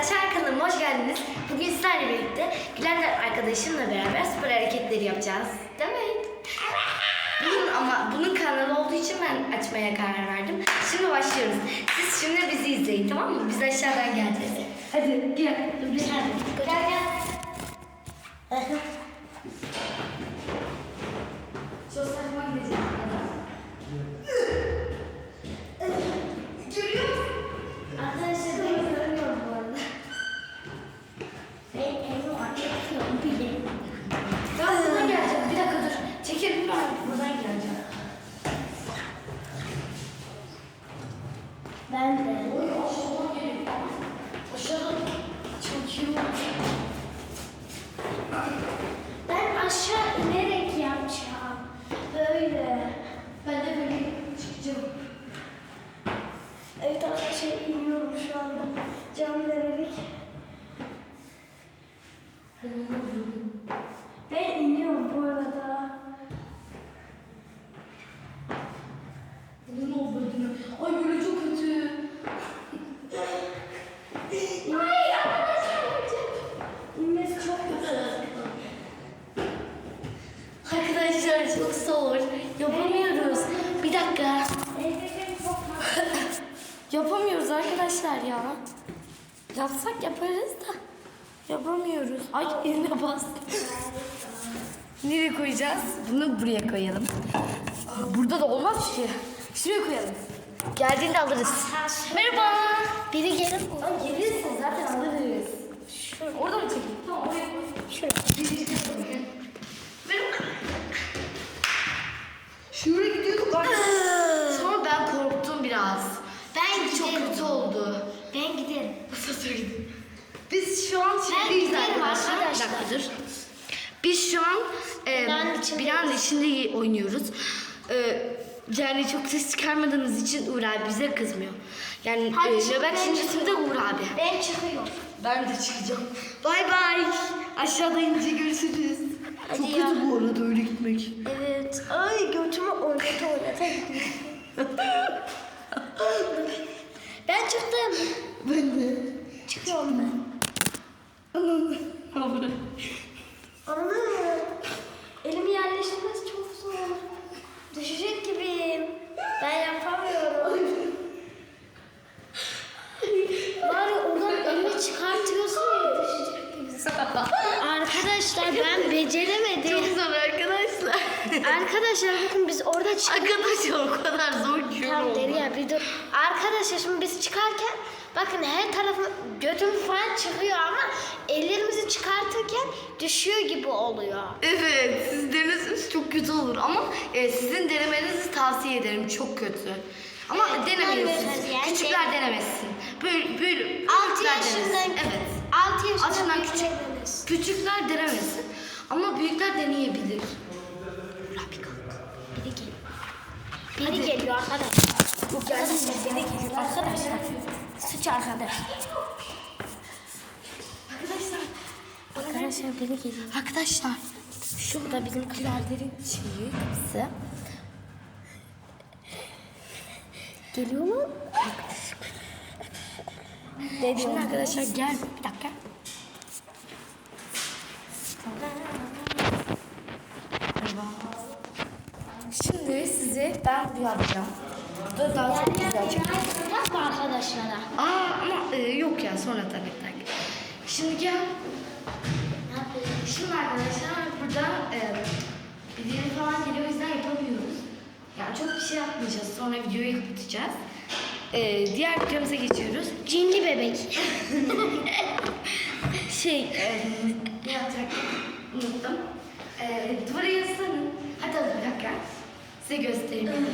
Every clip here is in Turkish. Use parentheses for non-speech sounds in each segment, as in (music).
arkadaşlar kanalıma hoş geldiniz. Bugün sizlerle birlikte Gülen arkadaşımla beraber spor hareketleri yapacağız. Değil mi? Bunun ama bunun kanalı olduğu için ben açmaya karar verdim. Şimdi başlıyoruz. Siz şimdi bizi izleyin tamam mı? Biz aşağıdan geleceğiz. Hadi gel. Gel gel. Çok saçma gidecek. Görüyor musun? Arkadaşlar ben görmüyorum bu arada. Ben evim açıyorum bile. Ben buradan geleceğim. Bir dakika dur. Çekil ben buradan geleceğim. Ben de. Oy aşağıdan geliyor. Aşağıdan çekiyor. Ben aşağı inerek yapacağım. Böyle. Ben de böyle çıkacağım. Evet arkadaşlar iniyorum şu anda. Can vererek. Ben iniyorum bu arada. Bunun olduğunu. Ay böyle çok kötü. Ay arkadaşlar İnmesi çok güzel. Arkadaşlar çok zor. Yapamıyoruz. Bir dakika. (laughs) Yapamıyoruz arkadaşlar ya. Yapsak yaparız da. Yapamıyoruz. Ay eline bastı. (laughs) Nereye koyacağız? Bunu buraya koyalım. Burada da olmaz ki. Şuraya koyalım. Geldiğinde alırız. Merhaba. Biri gelir? Ay gelirsin zaten alırız. Şurada. Orada mı çekeyim? Tamam oraya koy. Şurada. Merhaba. Şuraya gidiyorduk. Ay. Sonra ben korktum biraz. Ben Çünkü çok giderim. kötü oldu. Ben giderim. Asansöre gidelim. Biz şu an şeydeyiz giderim arkadaşlar. Bir dakika dur. Biz şu an e, Binanın içindeyiz. binanın içinde oynuyoruz. E, yani çok ses çıkarmadığımız için Uğur abi bize kızmıyor. Yani Hadi e, çık, nöbet ben içerisinde Uğur abi. Ben çıkıyorum. Ben de çıkacağım. Bay bay. Aşağıda inince görüşürüz. Hadi çok ya. kötü bu arada öyle gitmek. Evet. Ay götümü oynata oynata Ben çıktım. Ben de. Çıkıyorum ben. Ben beceremedim. Çok zor arkadaşlar. Arkadaşlar bakın biz orada çık. arkadaşlar o kadar zor ki. Tamam Derya bir dur. Arkadaşlar şimdi biz çıkarken bakın her tarafı götüm falan çıkıyor ama ellerimizi çıkartırken düşüyor gibi oluyor. Evet, siz deneseniz çok kötü olur ama e, sizin denemenizi tavsiye ederim. Çok kötü. Ama Evet, denemeliyoruz yani. Küçükler denemesin. Böyle böyle 6 küçükler yaşından. Evet. 6 yaşından Yaşından küçük. Küçük. Küçükler denemesin. Ama büyükler deneyebilir. Rabbi kalk. Biri geliyor. Biri geliyor arkadaşlar. Bu geldi biri geliyor arkadaşlar. Suç arkadaş. Arkadaşlar. Arkadaşlar biri geliyor. Arkadaşlar. Şurada bizim kızarların Şeyi hepsi. geliyor mu? Şimdi arkadaşlar gel. Size ben. Bu da daha çok güzel çıkıyor. Yapma arkadaşlara. Aa ama e, yok ya sonra tabii tabii. Şimdi gel. Şimdi arkadaşlar burada e, birileri falan geliyor o yüzden yapamıyoruz. Yani çok bir şey yapmayacağız. Sonra videoyu kapatacağız. E, diğer videomuza geçiyoruz. Cinli bebek. (laughs) Şey, e, ne yapacaktım? Unuttum. E, duvara yazsanın. Hadi hadi bir dakika. Size göstereyim.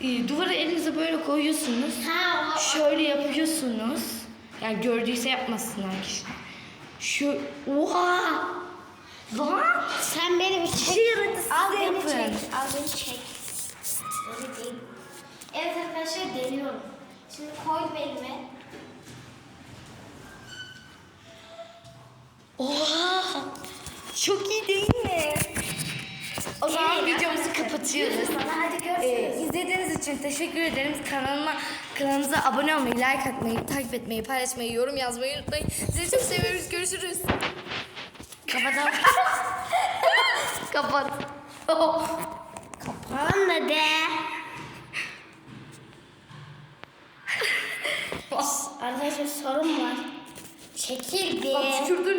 E, duvara elinizi böyle koyuyorsunuz. Ha o. Şöyle yapıyorsunuz. Yani gördüyse yapmasınlar kişiler. Şu oha! Lan! Sen beni bir çek. Şey Al beni yapın. çek. Al beni çek. Öyle değil. Evet arkadaşlar deniyorum. Şimdi koydum elime. Oha! Çok iyi değil kapatıyoruz. Hadi Ee, görüşürüz. izlediğiniz için teşekkür ederim. Kanalıma Kanalımıza abone olmayı, like atmayı, takip etmeyi, paylaşmayı, yorum yazmayı unutmayın. Sizi çok seviyoruz. Görüşürüz. Kapatalım. (laughs) Kapat. Kapanmadı. (laughs) Arkadaşlar sorun var. Çekil bir. Bak tükürdün